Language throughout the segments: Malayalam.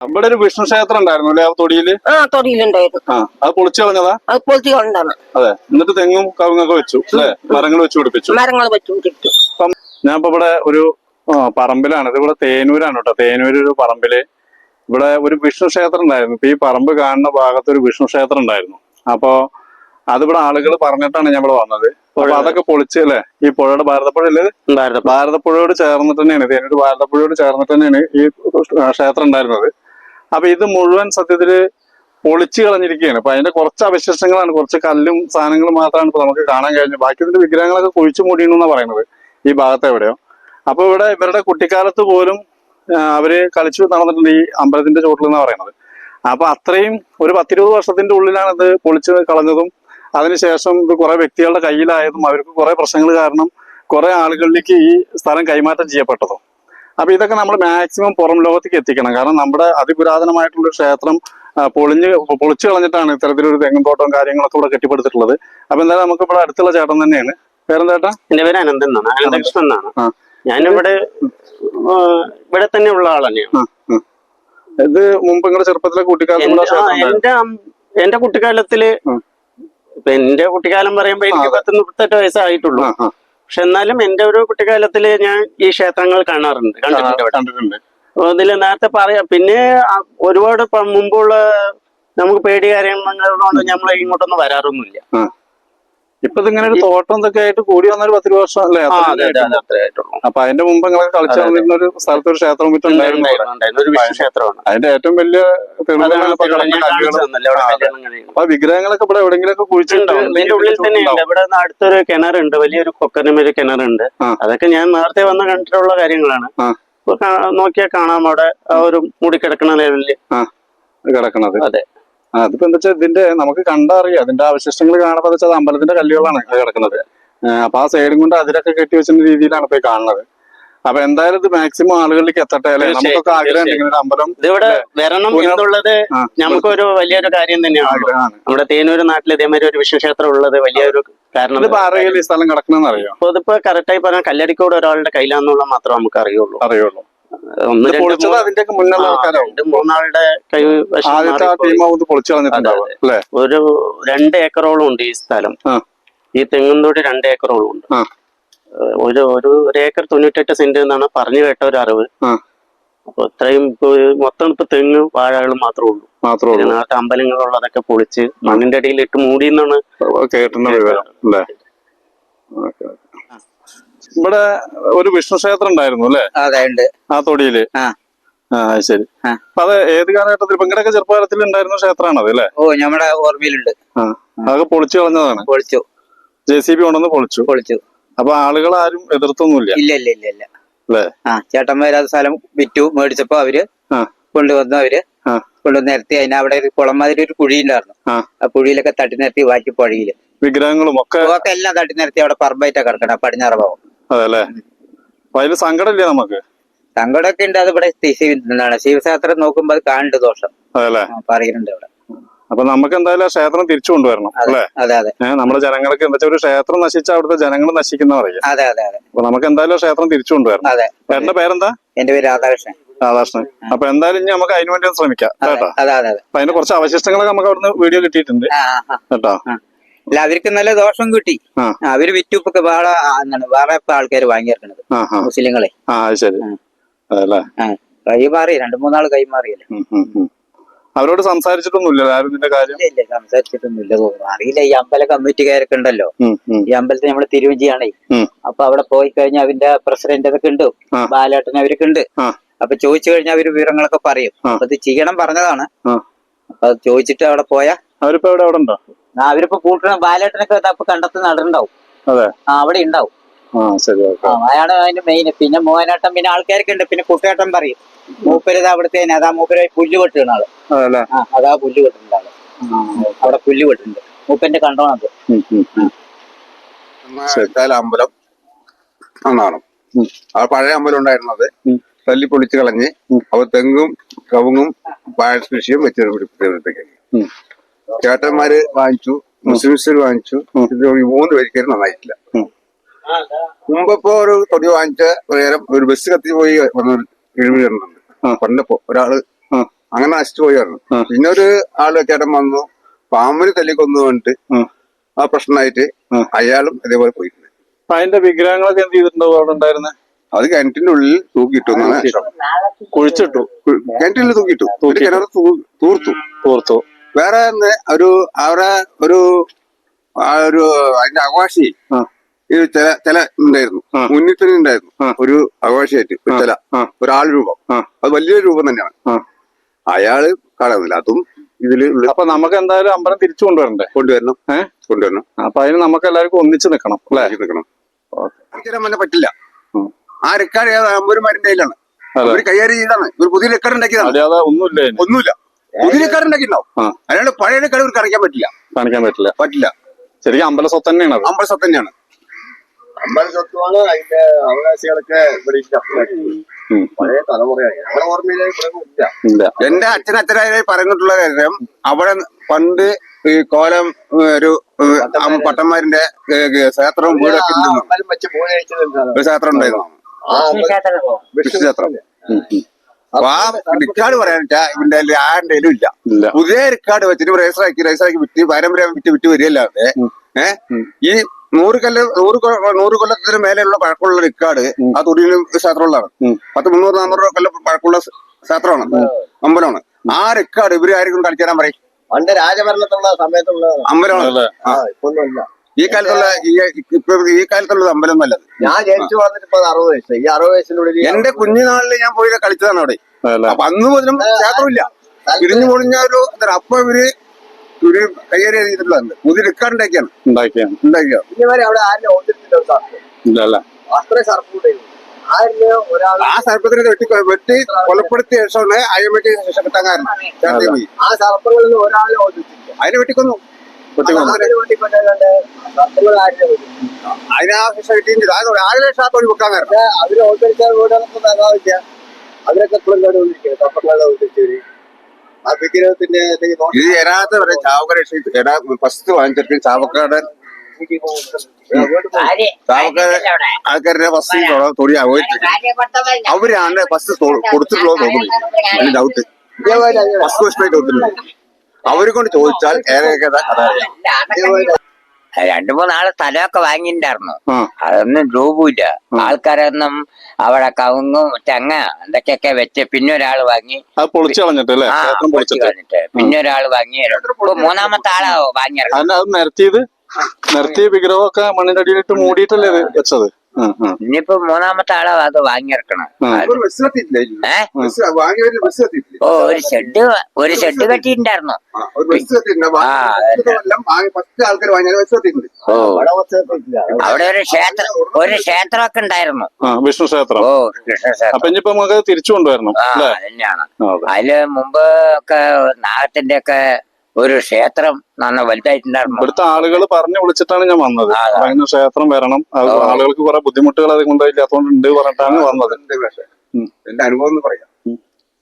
ഇവിടെ ഒരു വിഷ്ണു ക്ഷേത്രം ഉണ്ടായിരുന്നു അല്ലെ? ആ തൊടിയിൽ? ആ തൊടിയിലുണ്ടായിരുന്നു. ആ അത് പൊളിച്ചു കളഞ്ഞതാ? അത് പൊളിച്ചു കൊണ്ടാണ് അതെ. എന്നിട്ട് തെങ്ങും കവുങ്ങൊക്കെ വെച്ചു അല്ലെ? മരങ്ങൾ വെച്ചു പിടിപ്പിച്ചു. മരങ്ങൾ വെച്ചു അപ്പം ഞാൻ ഇപ്പൊ ഇവിടെ ഒരു പറമ്പിലാണ്. ഇത് ഇവിടെ തേനൂരാണ് കേട്ടോ. തേനൂര് ഒരു പറമ്പിൽ. ഇവിടെ ഒരു വിഷ്ണു ക്ഷേത്രം ഉണ്ടായിരുന്നു. ഇപ്പൊ ഈ പറമ്പ് കാണുന്ന ഭാഗത്ത് ഒരു വിഷ്ണു ക്ഷേത്രം ഉണ്ടായിരുന്നു. അപ്പോ അതിവിടെ ആളുകൾ പറഞ്ഞിട്ടാണ് ഞാൻ ഇവിടെ വന്നത്. അപ്പൊ അതൊക്കെ പൊളിച്ച് അല്ലെ? ഈ പുഴയുടെ ഭാരതപ്പുഴ. അല്ലേ ഭാരത ഭാരതപ്പുഴയോട് ചേർന്നിട്ട് തന്നെയാണ്. തേനൂര് ഭാരതപ്പുഴയോട് ചേർന്നിട്ട് തന്നെയാണ് ഈ ക്ഷേത്രം ഉണ്ടായിരുന്നത്. അപ്പൊ ഇത് മുഴുവൻ സത്യത്തിൽ പൊളിച്ചു കളഞ്ഞിരിക്കുകയാണ്. അപ്പൊ അതിന്റെ കുറച്ച് അവശിഷ്ടങ്ങളാണ് കുറച്ച് കല്ലും സാധനങ്ങളും മാത്രമാണ് ഇപ്പൊ നമുക്ക് കാണാൻ കഴിഞ്ഞത്. ബാക്കി ഇതിന്റെ വിഗ്രഹങ്ങളൊക്കെ കുഴിച്ചു മൂടിയെന്നാണ് പറയുന്നത് ഈ ഭാഗത്ത് എവിടെയോ. അപ്പൊ ഇവിടെ ഇവരുടെ കുട്ടിക്കാലത്ത് പോലും അവർ കളിച്ചു നടന്നിട്ടുണ്ട് ഈ അമ്പലത്തിന്റെ ചോട്ടിൽ എന്നാണ് പറയുന്നത്. അപ്പൊ അത്രയും ഒരു പത്തിരുപത് വർഷത്തിന്റെ ഉള്ളിലാണ് ഇത് പൊളിച്ചു കളഞ്ഞതും അതിനുശേഷം ഇത് കുറെ വ്യക്തികളുടെ കയ്യിലായതും അവർക്ക് കുറെ പ്രശ്നങ്ങൾ കാരണം കുറെ ആളുകളിലേക്ക് ഈ സ്ഥലം കൈമാറ്റം ചെയ്യപ്പെട്ടതും. അപ്പൊ ഇതൊക്കെ നമ്മൾ മാക്സിമം പുറം ലോകത്തേക്ക് എത്തിക്കണം. കാരണം നമ്മുടെ അതിപുരാതനമായിട്ടുള്ള ക്ഷേത്രം പൊളിഞ്ഞ് പൊളിച്ചു കളഞ്ഞിട്ടാണ് ഇത്തരത്തിലൊരു തെങ്ങും തോട്ടവും കാര്യങ്ങളൊക്കെ ഇവിടെ കെട്ടിപ്പടുത്തിട്ടുള്ളത്. അപ്പൊ എന്തായാലും നമുക്ക് ഇവിടെ അടുത്തുള്ള ചേട്ടൻ തന്നെയാണ്. പേരെന്താ എന്റെ പേര് അനന്തൻ എന്നാണ്. അനന്തകൃഷ്ണൻ എന്നാണ്. ആ. ഞാനിവിടെ ഇവിടെ തന്നെ ഉള്ള ആൾ തന്നെയാണ്. ഇത് മുമ്പ് നിങ്ങളുടെ ചെറുപ്പത്തിലെ എന്റെ കുട്ടിക്കാലത്തിൽ എന്റെ കുട്ടിക്കാലം പറയുമ്പോ എനിക്ക് പത്ത് മുപ്പത്തെട്ട് വയസ്സായിട്ടുള്ളൂ. പക്ഷെ എന്നാലും എന്റെ ഒരു കുട്ടിക്കാലത്തിൽ ഞാൻ ഈ ക്ഷേത്രങ്ങൾ കാണാറുണ്ട്. കണ്ടിട്ടുണ്ട് ഇതിൽ നേരത്തെ പറയാം. പിന്നെ ഒരുപാട് മുമ്പുള്ള നമുക്ക് പേടി കാര്യങ്ങളുണ്ട് നമ്മൾ ഇങ്ങോട്ടൊന്നും വരാറൊന്നുമില്ല. ഇപ്പൊ ഇങ്ങനെ ഒരു തോട്ടം ഇതൊക്കെ ആയിട്ട് കൂടി വന്നൊരു പത്ത് വർഷം അല്ലേ? അപ്പൊ അതിന്റെ മുമ്പ് നിങ്ങളൊക്കെ കളിച്ചു. വന്നിരുന്ന ഒരു സ്ഥലത്ത് ഒരു ക്ഷേത്രം. ഒരു ക്ഷേത്രമാണ്. അതിന്റെ ഏറ്റവും വലിയ. അപ്പൊ വിഗ്രഹങ്ങളൊക്കെ ഇവിടെ എവിടെയെങ്കിലൊക്കെ കുഴിച്ചിട്ടുണ്ടോ? ഉണ്ടാവും. ഇതിന്റെ ഉള്ളിൽ തന്നെ ഇവിടെ അടുത്തൊരു കിണറുണ്ട്. വലിയൊരു കൊക്കനമൊരു കിണറുണ്ട്. അതൊക്കെ ഞാൻ നേരത്തെ വന്ന് കണ്ടിട്ടുള്ള കാര്യങ്ങളാണ്. നോക്കിയാൽ കാണാം അവിടെ ആ ഒരു മൂടിക്കിടക്കണ ലെവലിൽ കിടക്കണത്. അതെ. അതിപ്പോ എന്താ വെച്ചാൽ ഇതിന്റെ നമുക്ക് കണ്ടറിയാം. അതിന്റെ അവശിഷ്ടങ്ങൾ കാണുമ്പോൾ വെച്ചാൽ അമ്പലത്തിന്റെ കല്ലുകളാണ് കിടക്കുന്നത്. അപ്പൊ ആ സൈഡും കൊണ്ട് അതിലൊക്കെ കെട്ടി വെച്ച രീതിയിലാണ് ഇപ്പൊ കാണുന്നത്. അപ്പൊ എന്തായാലും ഇത് മാക്സിമം ആളുകളിലേക്ക് എത്തട്ടെ അല്ലെ? നമുക്കൊക്കെ ആഗ്രഹം ഇങ്ങനെ അമ്പലം ഇതിവിടെ വരണം എന്നുള്ളത് നമുക്കൊരു വലിയൊരു കാര്യം തന്നെയാണ്. നമ്മുടെ തേനൂര് നാട്ടിൽ ഇതേമാതിരി ഒരു വിശ്വക്ഷേത്രം ഉള്ളത് വലിയൊരു കാരണം ആരെങ്കിലും ഈ സ്ഥലം കിടക്കണമെന്ന് അറിയോ? അപ്പൊ ഇതിപ്പോ കറക്റ്റായി പറഞ്ഞാൽ കല്ലടിക്കോട് ഒരാളുടെ കയ്യിലാന്നുള്ള മാത്രം നമുക്ക് അറിയുള്ളൂ അറിയുള്ളൂ. മൂന്നാളുടെ ഒരു രണ്ട് ഏക്കറോളം ഉണ്ട് ഈ സ്ഥലം. ഈ തെങ്ങുംതോട് രണ്ട് ഏക്കറോളം ഉണ്ട്. ഒരു ഒരു ഏക്കർ തൊണ്ണൂറ്റെട്ട് സെന്റ് എന്നാണ് പറഞ്ഞു കേട്ട ഒരു അറിവ്. അപ്പൊ ഇത്രയും മൊത്തം ഇപ്പൊ തെങ്ങ് വാഴകൾ മാത്രമേ ഉള്ളൂ. മാത്രമേ നാട്ടിൽ അമ്പലങ്ങളുള്ളതൊക്കെ പൊളിച്ച് മണ്ണിന്റെ അടിയിൽ ഇട്ട് മൂടി എന്നാണ് കേട്ടുന്ന ഇവിടെ ഒരു വിഷ്ണു ക്ഷേത്രം ഉണ്ടായിരുന്നു അല്ലെ? അതെ ഉണ്ട്. ആ തൊടിയിൽ. ആ. ശരി. അപ്പൊ അത് ഏത് കാലഘട്ടത്തിൽ? ഇപ്പൊ ചെറുപ്പകാലത്തിൽ ഉണ്ടായിരുന്ന ക്ഷേത്രമാണ് അത് അല്ലേ? ഓ നമ്മുടെ ഓർമ്മയിലുണ്ട്. ആ. അതൊക്കെ പൊളിച്ചു കളഞ്ഞതാണ്. പൊളിച്ചു. ജെ സി ബി കൊണ്ടുവന്ന് പൊളിച്ചു. പൊളിച്ചു. അപ്പൊ ആളുകൾ ആരും എതിർത്തൊന്നുമില്ല. ഇല്ല ഇല്ല ഇല്ല ഇല്ല. അല്ലേ? ആ ചേട്ടന്മാരത് സ്ഥലം വിറ്റു മേടിച്ചപ്പോ അവർ. കൊണ്ടുവന്നു അവർ. കൊണ്ടുവന്ന് നിരത്തി അതിന് അവിടെ ഒരു കുളം മാതിരി ഒരു കുഴി ഉണ്ടായിരുന്നു. ആ. കുഴിയിലൊക്കെ തട്ടി നിരത്തി വാറ്റി പുഴയിൽ. വിഗ്രഹങ്ങളും ഒക്കെ ഒക്കെ എല്ലാം തട്ടി നിരത്തി അവിടെ പറമ്പായിട്ടാ കിടക്കണം പടിഞ്ഞാറ് ഭാഗം. അതെ അല്ലെ അപ്പൊ സങ്കടമില്ല നമുക്ക്? സങ്കടമൊക്കെ ഉണ്ട് അത് ഇവിടെ എന്താണ് ശിവശാസ്ത്രം നോക്കുമ്പോ അത് കാണുന്നുണ്ട് ദോഷം. അതെ അല്ലെ പറയുന്നുണ്ട് അവിടെ അപ്പൊ നമുക്ക് എന്തായാലും ക്ഷേത്രം തിരിച്ചു കൊണ്ടുവരണം അല്ലേ? അതെ അതെ. നമ്മുടെ ജനങ്ങൾക്ക് എന്താ ഒരു ക്ഷേത്രം നശിച്ച അവിടുത്തെ ജനങ്ങൾ നശിക്കുന്ന പറയും അതെ അതെ അതെ. അപ്പൊ നമുക്ക് എന്തായാലും ക്ഷേത്രം തിരിച്ചു കൊണ്ടുവരണം. അതെ എന്റെ പേരെന്താ? എന്റെ പേര് രാധാകൃഷ്ണൻ. രാധാകൃഷ്ണൻ. അപ്പൊ എന്തായാലും ഇനി നമുക്ക് അതിനു വേണ്ടി ശ്രമിക്കാം കേട്ടോ? അതെ അതെ അതെ. അപ്പൊ അതിന്റെ കുറച്ച് അവശിഷ്ടങ്ങളൊക്കെ നമുക്ക് അവിടുന്ന് വീഡിയോ കിട്ടിയിട്ടുണ്ട് കേട്ടോ? അല്ല അവർക്ക് നല്ല ദോഷം കിട്ടി. അവർ വിറ്റുപ്പൊക്കെ വേറെ എന്താണ് വേറെ ഇപ്പൊ ആൾക്കാർ വാങ്ങിയിറക്കണത് മുസ്ലിങ്ങളെ. ശരി. കൈമാറി രണ്ടു മൂന്നാൾ കൈമാറിയല്ലേ. അവരോട് സംസാരിച്ചിട്ടൊന്നുമില്ല ആരും ഇതിന്റെ കാര്യം? ഇല്ല സംസാരിച്ചിട്ടൊന്നുമില്ല. തോന്നുന്നു അറിയില്ല ഈ അമ്പല കമ്മിറ്റിക്കാരൊക്കെ ഉണ്ടല്ലോ. ഈ അമ്പലത്തിൽ നമ്മൾ തിരുവഞ്ചിയാണേ. അപ്പൊ അവിടെ പോയി കഴിഞ്ഞാൽ അവന്റെ പ്രസിഡന്റ് അതൊക്കെ ഉണ്ട്. ബാലേട്ടൻ അവരൊക്കെ ഉണ്ട്. അപ്പൊ ചോദിച്ചു കഴിഞ്ഞാൽ അവർ വിവരങ്ങളൊക്കെ പറയും. അപ്പൊ ഇത് ചെയ്യണം പറഞ്ഞതാണ്. അപ്പൊ ചോദിച്ചിട്ട് അവിടെ പോയാ അവരിപ്പോ അവിടെ അവിടെ ഉണ്ടോ? അവരിപ്പോ കൂട്ടണ. ബാലേട്ടനൊക്കെ ഇപ്പൊ കണ്ടെത്തി നടണ്ടാവും അതെ. അവിടെ ഉണ്ടാവും അയാളാണ് അതിന്റെ മെയിൻ പിന്നെ മോഹനാട്ടം പിന്നെ ആൾക്കാരൊക്കെ ഉണ്ട് പിന്നെ കുട്ടേട്ടൻ പറയും മൂപ്പര് അവിടുത്തെ അതാ മൂപ്പര് പുല്ല് വെട്ടുന്ന ആൾ. അതാ പുല്ല് വെട്ടുന്ന ആൾ. അവിടെ പുല്ല് വെട്ടുന്നുണ്ട് മൂപ്പന്റെ കണ്ടോണത്. അമ്പലം എന്നാണ്. ആ പഴയ അമ്പലം ഉണ്ടായിരുന്നത് തല്ലി പൊളിച്ച് കളഞ്ഞ് അവർ അവ തെങ്ങും കവുങ്ങും വാഴ കൃഷിയും വെച്ച് പിടിപ്പിച്ചെടുത്തേക്ക്. ചേട്ടന്മാര് വാങ്ങിച്ചു മുസ്ലിംസ് വാങ്ങിച്ചു. ഇത് ഈ മൂന്ന് പേർക്ക് നന്നായിട്ടില്ല. മുമ്പപ്പോ ഒരു തൊടി വാങ്ങിച്ച നേരം ഒരു ബസ് കത്തി പോയി വന്ന എഴുപത് പണ്ടപ്പോ ഒരാൾ അങ്ങനെ നശിച്ചു പോയായിരുന്നു വരണം പിന്നെ ഒരു ആൾ ചേട്ടൻ വന്നു പാമ്പിന് തല്ലിക്കൊന്നു പറഞ്ഞിട്ട് ഉം. ആ പ്രശ്നമായിട്ട്. അയാളും അതേപോലെ പോയിട്ടുണ്ട്. അതിന്റെ വിഗ്രഹങ്ങളൊക്കെ എന്ത് ചെയ്തിട്ടുണ്ടോ അവിടെ ഉണ്ടായിരുന്നെ? അത് കിണറ്റിന്റെ ഉള്ളിൽ തൂക്കിയിട്ടു കുഴിച്ചിട്ടു. കിണറ്റിൽ തൂക്കിയിട്ടു. കിണർ തൂർത്തു. തോർത്തു. വേറെ ഒരു അവരെ ഒരു ഒരു അതിന്റെ അവകാശി. ഇത് ചില ചില ഉണ്ടായിരുന്നു. തന്നെ ഉണ്ടായിരുന്നു. ഒരു അവകാശിയായിട്ട് ചില. ഒരാൾ രൂപം. അത് വലിയൊരു രൂപം തന്നെയാണ്. അയാൾ കാണുന്നില്ല അതും ഇതിൽ അപ്പൊ നമുക്ക് എന്തായാലും അമ്പലം തിരിച്ചു കൊണ്ടുവരണ്ടേ? കൊണ്ടുവരണം. ഏഹ് കൊണ്ടുവരണം. അപ്പൊ അതിന് നമുക്ക് എല്ലാവർക്കും ഒന്നിച്ചു നിക്കണം അല്ലെ? നിക്കണം പറ്റില്ല. ആ. റെക്കാർഡ് അമ്പൂരിമാരുടെ കയ്യിലാണ്. കൈകാര്യം ചെയ്താണ്. ഒരു പുതിയ റെക്കാർഡ് ഉണ്ടാക്കിയതാണ്. ഒന്നുമില്ല ഒന്നുമില്ല. ഉണ്ടാക്കിയിട്ടുണ്ടാവും ആ. അയാൾ പഴയ റെക്കാർഡ് കാണിക്കാൻ പറ്റില്ല. കാണിക്കാൻ പറ്റില്ല. പറ്റില്ല. ശരിക്കും അമ്പല സ്വത്ത് തന്നെയാണ് അമ്പല സ്വത്ത് തന്നെയാണ്. അമ്പല സ്വത്തുമാണ് അതിന്റെ അവകാശികളൊക്കെ ഇവിടെ. പഴയ തലമുറയാണ്. ഞങ്ങളുടെ ഓർമ്മയിലെ ഇല്ല. എന്റെ അച്ഛൻ അച്ഛനായി പറഞ്ഞിട്ടുള്ള കാര്യം അവിടെ പണ്ട് ഈ കോലം ഒരു പട്ടന്മാരിന്റെ ഏ, വീടൊക്കെ? ഒരു ക്ഷേത്രം ഉണ്ടായിരുന്നു. ക്ഷേത്രം. അപ്പൊ ആ റിക്കാർഡ് വെച്ചാ ഇവന്റെ ആരുടെ ഇല്ല. പുതിയ റിക്കാർഡ് വെച്ചിട്ട് റേസറാക്കി ആക്കി വിറ്റ് പാരമ്പര്യം വിറ്റ് വിറ്റ് വരികയല്ലാതെ. ഏഹ് ഈ നൂറ് കൊല്ല നൂറ് നൂറ് കൊല്ലത്തിന് മേലെയുള്ള പഴക്കമുള്ള റിക്കാർഡ് ആ തൊടിയിലും ശാസ്ത്രമുള്ളതാണ്. പത്ത് മുന്നൂറ് നാന്നൂറ് കൊല്ലം പഴക്കമുള്ള ശാസ്ത്രമാണ് അമ്പലമാണ്. ആ റിക്കാർഡ് ഇവർ ആരെങ്കിലും കളിച്ചു തരാൻ പറയും. പണ്ട് രാജഭരണത്തിലുള്ള സമയത്തുള്ള അമ്പലമാണ്. ഇപ്പൊന്നും ഈ കാലത്തുള്ള ഈ ഇപ്പൊ ഈ കാലത്തുള്ള അമ്പലം നല്ലത്. ഞാൻ ജനിച്ചു വളർന്നിട്ട് ഇപ്പൊ അറുപത് വയസ്സ് ഈ അറുപത് വയസ്സിനുള്ളിൽ എന്റെ കുഞ്ഞുനാളിൽ ഞാൻ പോയി കളിച്ചതാണ് അവിടെ. അപ്പൊ അന്ന് മുതലും ക്ഷേത്രമില്ല തിരിഞ്ഞു പൊളിഞ്ഞ ഒരു എന്താ അപ്പൊ ഇവർ ഇവർ കൈകാര്യം ചെയ്തിട്ടുള്ളത് പുതിയ റിക്കാർഡ് ഉണ്ടാക്കിയാണ്. ഉണ്ടാക്കിയാണ്. അവിടെ ആരും ഓടിച്ചിട്ടില്ല ഒരു സർപ്പ്. ആ സർപ്പത്തിനെ വെട്ടി വെട്ടി കൊലപ്പെടുത്തിയ ശേഷമാണ് അയമയ്ക്ക് ശേഷം കിട്ടാൻ കാരണം. ആ സർപ്പങ്ങളിൽ ഒരാളെ അതിനെ വെട്ടിക്കൊന്നു. വെട്ടിക്കൊന്നു അതിന് വേണ്ടി കൊണ്ടുവരാണ്ട് സർപ്പങ്ങൾ ആരിലും ഓടിച്ചിട്ടില്ല അതിനെ ആ ശിക്ഷ കിട്ടിയില്ല അത് ആറ് ലക്ഷം ആ തൊഴിൽ വെക്കാൻ കാരണം പക്ഷെ അവർ ഓടിച്ച വീടുകളൊന്നും തരാവില്ല അവരൊക്കെ എപ്പോഴും കണ്ടുകൊണ്ടിരിക്കുന്നത് സർപ്പങ്ങളെ ഓടിച്ചവര് ആ വിഗ്രഹത്തിന്റെ എന്തെങ്കിലും നോക്കി ഇത് എരാത്ത വരെ ചാവക്ക എടാ ഫസ്റ്റ് ചാവക്കാട്? ആൾക്കാരുടെ തൊടി അവർ അവരാണ് ഫസ്റ്റ് കൊടുത്തിട്ടുള്ളത് തോന്നുന്നു അതിന് ഡൗട്ട് ഫസ്റ്റ് ക്വസ്റ്റായിട്ട് കൊടുത്തിട്ടുണ്ട് അവരെ കൊണ്ട് ചോദിച്ചാൽ രണ്ടു മൂന്നാൾ സ്ഥലമൊക്കെ വാങ്ങിണ്ടായിരുന്നു അതൊന്നും രൂപമില്ല. ആൾക്കാരൊന്നും അവിടെ കവുങ്ങും തെങ്ങ എന്തൊക്കെയൊക്കെ വെച്ച് പിന്നെ ഒരാൾ വാങ്ങി അത് പൊളിച്ചു കളഞ്ഞിട്ട്. പിന്നെ ഒരാൾ വാങ്ങി. മൂന്നാമത്തെ ആളാ വാങ്ങിയത് നിരത്തിയത് നിരത്തിയ വിഗ്രഹമൊക്കെ മണ്ണിന്റെ അടിയിലിട്ട് മൂടിയിട്ടല്ലേ വെച്ചത്. ഇനിയിപ്പോ മൂന്നാമത്തെ ആളാ അത് വാങ്ങിയിറക്കണം ഓ ഒരു ഷെഡ് ഒരു ഷെഡ് കെട്ടിയിട്ടുണ്ടായിരുന്നു. ഓ. വടവസ്ഥയില്ല അവിടെ ഒരു ക്ഷേത്രം ഒരു ക്ഷേത്രമൊക്കെ ഉണ്ടായിരുന്നു. ആ വിഷ്ണു ക്ഷേത്രം. ഓ വിഷ്ണു ക്ഷേത്രം. ഇനിയിപ്പോ നമുക്ക് തിരിച്ചു കൊണ്ടുവരണം ആ അല്ലേ? തന്നെയാണ്. ആ, അതെ. അതിൽ മുമ്പ് ഒക്കെ നാഗത്തിന്റെ ഒക്കെ ഒരു ക്ഷേത്രം നന്ന വലുതായിട്ടുണ്ടായിരുന്നു. ഇവിടുത്തെ ആളുകൾ പറഞ്ഞു വിളിച്ചിട്ടാണ് ഞാൻ വന്നത്. പറയുന്ന ക്ഷേത്രം വരണം. അത് ആളുകൾക്ക് കുറെ ബുദ്ധിമുട്ടുകൾ അത് കൊണ്ടില്ലാത്തതുകൊണ്ട് ഉണ്ട് പറഞ്ഞിട്ടാണ് വന്നത്. എന്റെ പക്ഷേ ഉം. എന്റെ അനുഭവം എന്ന് പറയാം.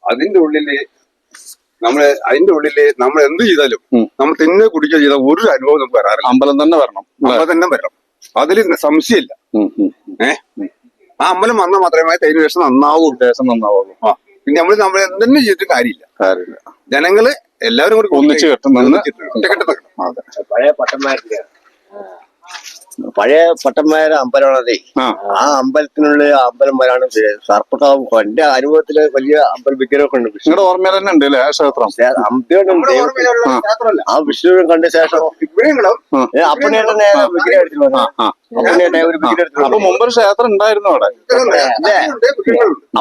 അതിന്റെ ഉള്ളിൽ നമ്മൾ അതിന്റെ ഉള്ളിൽ നമ്മൾ എന്ത് ചെയ്താലും നമ്മൾ തിന്നെ കുടിക്കുക ചെയ്ത ഒരു അനുഭവം നമുക്ക് വരാറില്ല. അമ്പലം തന്നെ വരണം അമ്പലം തന്നെ വരണം. അതിൽ സംശയമില്ല. ഏഹ് ആ അമ്പലം വന്നാൽ മാത്രമേ തൈര് വേഷം നന്നാവൂ. ഉദ്ദേശം നന്നാവുള്ളൂ. ആ. പിന്നെ നമ്മൾ നമ്മൾ എന്തെങ്കിലും ചെയ്തിട്ട് കാര്യമില്ല. കാര്യമില്ല. ജനങ്ങൾ എല്ലാവരും കൂടി ഒന്നിച്ച് കെട്ടുന്ന പഴയ പട്ടന്മാരുടെ പഴയ പട്ടന്മാരുടെ അമ്പലമാണതേ. ആ. അമ്പലത്തിനുള്ള അമ്പലം വരാണ് സർപ്പക്കാവ്. എന്റെ അനുഭവത്തിൽ വലിയ അമ്പല വിഗ്രഹമൊക്കെ ഉണ്ട് നിങ്ങളുടെ ഓർമ്മയിൽ തന്നെ ഉണ്ട് അല്ലേ? ആ ക്ഷേത്രം. ആ. വിഷ്ണു കണ്ട ശേഷം അപ്പനേട്ടനെ വിഗ്രഹം എടുത്തിട്ട് വന്നു? ആ ആ. അപ്പനേട്ടനെ ഒരു വിഗ്രഹം എടുത്തിട്ട് അപ്പൊ വന്നു. മുമ്പ് ഒരു ക്ഷേത്രം ഉണ്ടായിരുന്നു അവിടെ.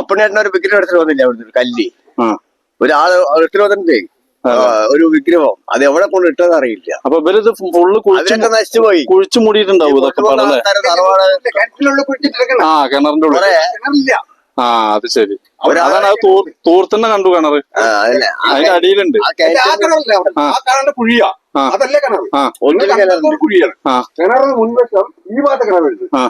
അപ്പനേട്ടനെ ഒരു വിഗ്രഹം എടുത്തിട്ട് വന്നില്ല അവിടുത്തെ കല്ലി. ഒരാൾ എടുത്തിട്ട് വന്നിട്ടേ ഒരു വിഗ്രഹം. അത് എവിടെ കൊണ്ട് ഇട്ടത് അറിയില്ല. അപ്പൊ ഇവരിത് ഫുള്ള് കുഴിച്ചൊക്കെ നശിച്ചുപോയി നശിച്ചു പോയി. കുഴിച്ചു മൂടിയിട്ടുണ്ടാവും ഇതൊക്കെ ആ കിണറിന്റെ ഉള്ളിൽ. ആ അത് ശരി. അതാണ് അത് തൂർ തൂർത്തന്നെ കണ്ടു കിണറ്. ആ അതിന്റെ അടിയിലുണ്ട്. കുഴിയാ. ആ. അതല്ലേ കിണർ കുഴിയാണ്. മുൻവശം ഈ ഭാഗത്തെ കിണറുണ്ട്. ആ.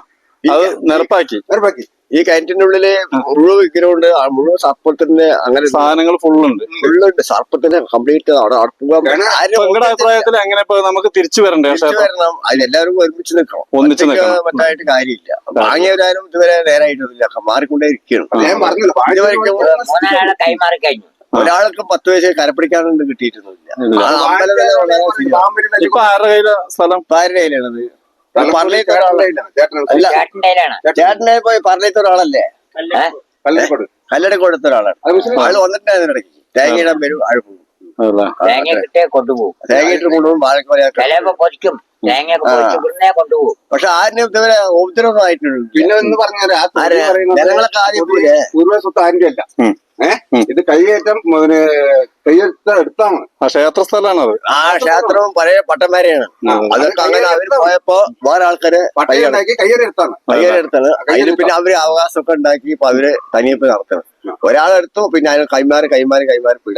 അത് നിരപ്പാക്കി. നിരപ്പാക്കി. ഈ കിണറ്റിന്റെ ഉള്ളിൽ മുഴുവൻ വിഗ്രഹമുണ്ട്. ആ മുഴുവൻ സർപ്പത്തിന്റെ അങ്ങനെ സാധനങ്ങൾ ഫുള്ളുണ്ട്. ഫുള്ളുണ്ട്. സർപ്പത്തിന്റെ കംപ്ലീറ്റ് അവിടെ നിങ്ങളുടെ അഭിപ്രായത്തിൽ എങ്ങനെ നമുക്ക് തിരിച്ചു വരണ്ടേ? വരണം. അതിലെല്ലാവരും ഒരുമിച്ച് നിൽക്കണം. ഒന്നിച്ച് മറ്റായിട്ട് കാര്യമില്ല. വാങ്ങിയവരാരും ഇതുവരെ നേരായിട്ടൊന്നുമില്ല. മാറിക്കൊണ്ടേ ഇരിക്കണം കൈമാറി കഴിഞ്ഞു. ഒരാൾക്ക് പത്ത് വയസ്സ് കരപ്പിടിക്കാനൊന്നും കിട്ടിയിട്ടൊന്നുമില്ല. ആരുടെ കയ്യിലാണ് സ്ഥലം? ആരുടെ കയ്യിലാണത്? പറഞ്ഞിട്ട് ചേട്ടനെ പോയി പറഞ്ഞിട്ട് ഒരാളല്ലേ? കല്ലട കൊടുത്ത ഒരാളാണ്. ആൾ വന്നിട്ടുണ്ടായിരുന്നു ഇടയ്ക്ക് തേങ്ങയിടാൻ വരും ആൾ പോകും. തേങ്ങ കിട്ടിയാൽ കൊണ്ടുപോകും. തേങ്ങ ഇട്ട് കൊണ്ടുപോകും വാഴക്കോലൊക്കെ ചിലപ്പോ പൊരിക്കും. തേങ്ങയൊക്കെ കൊണ്ടുപോകും. പക്ഷെ ആരും ഇതുവരെ ഉപദ്രവം ആയിട്ടുണ്ട് പിന്നെ ഒന്ന് ജനങ്ങളൊക്കെ ആദ്യം പോയില്ലേ പൂർവ സ്വത്ത് ആരുടെ അല്ല. ഇത് കൈയേറ്റം കൈയേറ്റ എടുത്താണ് ആ ക്ഷേത്ര സ്ഥലമാണത് അത്. ആ ക്ഷേത്രവും പഴയ പട്ടന്മാരെയാണ്. അതൊക്കെ അങ്ങനെ അവർ പോയപ്പോ വേറെ ആൾക്കാര് പട്ടയുണ്ടാക്കി കയ്യേറെടുത്താണ് കയ്യിലെടുത്തത് അതിന് പിന്നെ അവർ അവകാശമൊക്കെ ഉണ്ടാക്കി ഇപ്പൊ അവർ തനിയപ്പ് നടത്തണം. ഒരാളെടുത്തു പിന്നെ അതിന് കൈമാറി കൈമാറി കൈമാറി പോയി.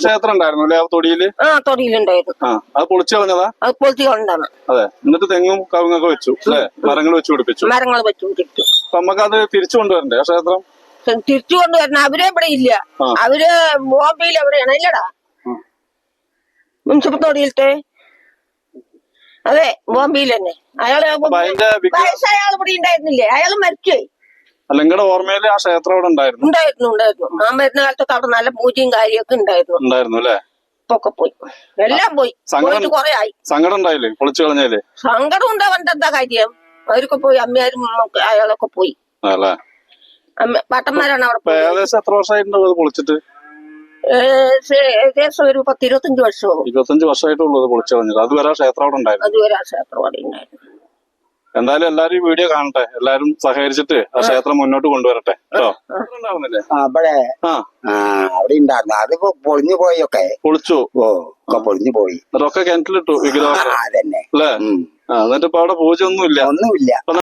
ക്ഷേത്രം ഉണ്ടായിരുന്നു ആ തൊടിയിൽ? ആ തൊടിയിലുണ്ടായിരുന്നു. ആ അത് പൊളിച്ചു കളഞ്ഞതാ? പൊളിച്ചു കൊണ്ടാണ് അതെ. എന്നിട്ട് തെങ്ങും കവുങ്ങൊക്കെ വെച്ചു. അല്ലെ? മരങ്ങൾ വെച്ചു പിടിപ്പിച്ചു. മരങ്ങൾ വെച്ചു പിടിപ്പിച്ചു. അപ്പൊ നമുക്ക് അത് തിരിച്ചു കൊണ്ടുവരണ്ടേ? ക്ഷേത്രം? തിരിച്ചു കൊണ്ടുവരണം. അവരെ ഇവിടെ ഇല്ല. അവർ ബോംബെയിൽ എവിടെയാണ്? ഇല്ലടാ. മുനിസിപ്പത്തോടിയിലത്തെ അതെ ബോംബെയിൽ തന്നെ. അയാൾ അപ്പൊ അതിന്റെ വിഗ്രഹം വയസ്സായ ഇവിടെ ഉണ്ടായിരുന്നില്ലേ? അയാൾ മരിച്ചുപോയി. അല്ല നിങ്ങളുടെ ഓർമ്മയിൽ ആ ക്ഷേത്രം അവിടെ ഉണ്ടായിരുന്നു? ഉണ്ടായിരുന്നു ഉണ്ടായിരുന്നു. ആ മരുന്ന കാലത്തൊക്കെ അവിടെ നല്ല പൂജയും കാര്യമൊക്കെ ഉണ്ടായിരുന്നു. ഉണ്ടായിരുന്നു അല്ലേ? ഒക്കെ പോയി. എല്ലാം പോയി. സങ്കടം- പോയിട്ട് കൊറേ ആയി. സങ്കടം ഉണ്ടായില്ലേ? പൊളിച്ചു കളഞ്ഞാലേ? സങ്കടം ഉണ്ടാവേണ്ട എന്താ കാര്യം? അവരൊക്കെ പോയി അമ്മയാരും അയാളൊക്കെ പോയി. പട്ടന്മാരാണ് അവിടെ ഏകദേശം എത്ര വർഷമായിട്ടുണ്ടാവും അത് പൊളിച്ചിട്ട്? ഏകദേശം ഒരു പത്തിരുപത്തഞ്ച് വർഷവും ഇരുപത്തഞ്ച് വർഷമായിട്ടുള്ളത് പൊളിച്ചു കളഞ്ഞത്. അതുവരെ ക്ഷേത്രം അവിടെ ഉണ്ടായിരുന്നു. അതുവരെ ക്ഷേത്രം അവിടെ ഉണ്ടായിരുന്നു. എന്തായാലും എല്ലാരും ഈ വീഡിയോ കാണട്ടെ. എല്ലാരും സഹകരിച്ചിട്ട് ആ ക്ഷേത്രം മുന്നോട്ട് കൊണ്ടുവരട്ടെ. കേട്ടോ? ഉണ്ടാവുന്നില്ലേ? അവിടെ ആ. അവിടെ ഉണ്ടായിരുന്നു. അതിപ്പോ പൊളിഞ്ഞു പോയൊക്കെ. പൊളിച്ചു? ഓ ഒക്കെ പൊളിഞ്ഞു പോയി. അതൊക്കെ കിണറ്റിലിട്ടു വിഗ്രഹം അതന്നെ. അല്ലേ? എന്നിട്ട് ഇപ്പൊ അവിടെ പൂജ ഒന്നുമില്ല. ഒന്നുമില്ല